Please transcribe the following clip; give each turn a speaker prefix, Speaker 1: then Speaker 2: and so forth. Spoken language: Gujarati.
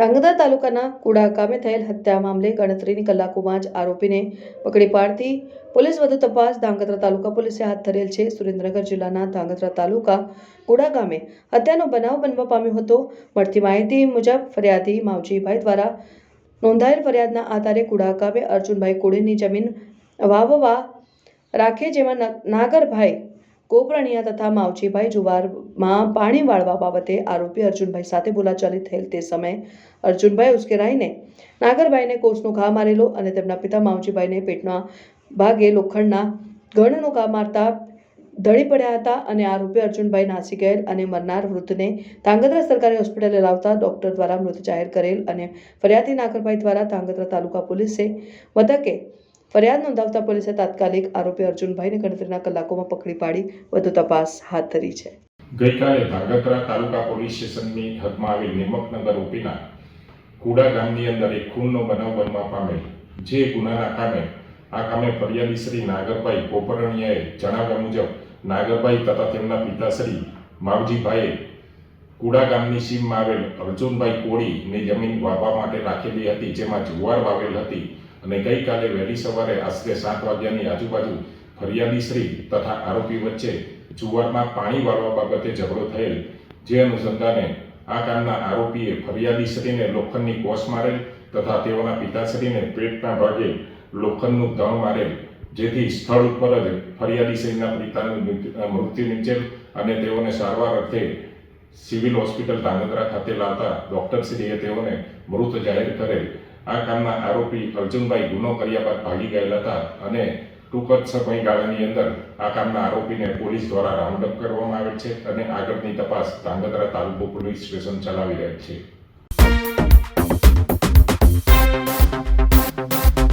Speaker 1: ધાંગધ્રા તાલુકાના કુડા ગામે થયેલ હત્યા મામલે ગણતરીની કલાકોમાં જ આરોપીને પકડી પાડતી પોલીસ વધુ તપાસ ધાંગધ્રા તાલુકા પોલીસે હાથ ધરેલ છે. સુરેન્દ્રનગર જિલ્લાના ધાંગધ્રા તાલુકા કુડા ગામે હત્યાનો બનાવ બનવા પામ્યો હતો. મળતી માહિતી મુજબ ફરિયાદી માવજીભાઈ દ્વારા નોંધાયેલ ફરિયાદના આધારે કુડા ગામે અર્જુનભાઈ કોળીની જમીન વાવવા રાખે જેમાં નાગરભાઈ કોપરણિયા તથા માવજીભાઈ જુવારમાં પાણી વાળવા બાબતે આરોપી અર્જુનભાઈ સાથે બોલાચાલી થયેલ તે સમયે અર્જુનભાઈ ઉશ્કેરાઈને નાગરભાઈને કોસનો ઘા મારેલો અને તેમના પિતા માવજીભાઈને પેટના ભાગે લોખંડના ગણનો ઘા મારતા ધડી પડ્યા હતા અને આરોપી અર્જુનભાઈ નાસી ગયેલ અને મરનાર વૃદ્ધને ધાંગધ્રા સરકારી હોસ્પિટલે લાવતા ડોક્ટર દ્વારા મૃત જાહેર કરેલ અને ફરિયાદી નાગરભાઈ દ્વારા ધાંગધ્રા તાલુકા પોલીસે મથકે ફરિયાદ નોંધાવતા પોલીસે તાત્કાલિક આરોપી અર્જુનભાઈને ગણતરીના કલાકોમાં પકડી પાડી, વધુ તપાસ હાથ ધરી છે.
Speaker 2: ગઈકાલે ધાંગધ્રા તાલુકા પોલીસ સ્ટેશનની હદમાં આવેલ નિમકનગર ઓપીના કુડા ગામની અંદર એક ખૂનનો બનાવ બનવા પામેલ. જે ગુનાના કામે આ કામે ફરિયાદી શ્રી નાગરભાઈ કોપરણીયાએ જણાવ્યા મુજબ, નાગરભાઈ તથા તેમના પિતાશ્રી માવજીભાઈએ કુડા ગામની સીમમાં આવેલ અર્જુનભાઈ કોળીની જમીન વાવવા માટે રાખેલી હતી, જેમાં જુવાર વાવેલ હતી. અને ગઈકાલે વહેલી સવારે આશરે સાત વાગ્યાની આજુબાજુ ફરિયાદી શ્રી તથા આરોપી વચ્ચે જુવારમાં પાણી વાળવા બાબતે ઝઘડો થયેલ, જે અનુસંધાને આ કામના આરોપીએ ફરિયાદી શ્રીને લોખંડની કોષ મારેલ તથા તેઓના પિતાશ્રીને પેટના ભાગે લોખંડનું ધણ મારેલ, જેથી સ્થળ ઉપર જ ફરિયાદીશ્રીના પિતાનું મૃત્યુ નિપજેલ અને તેઓને સારવાર અર્થે સિવિલ હોસ્પિટલ ધાંગધ્રા ખાતે લાવતા ડોક્ટરશ્રીએ તેઓને મૃત જાહેર કરેલ. આ કામના આરોપી અર્જુનભાઈ ગુનો કર્યા બાદ ભાગી ગયેલા હતા અને ટૂંક જ સમયગાળાની અંદર આ કામના આરોપીને પોલીસ દ્વારા રાઉન્ડ અપ કરવામાં આવે છે અને આગળની તપાસ ધાંગધ્રા તાલુકો પોલીસ સ્ટેશન ચલાવી રહ્યા છે.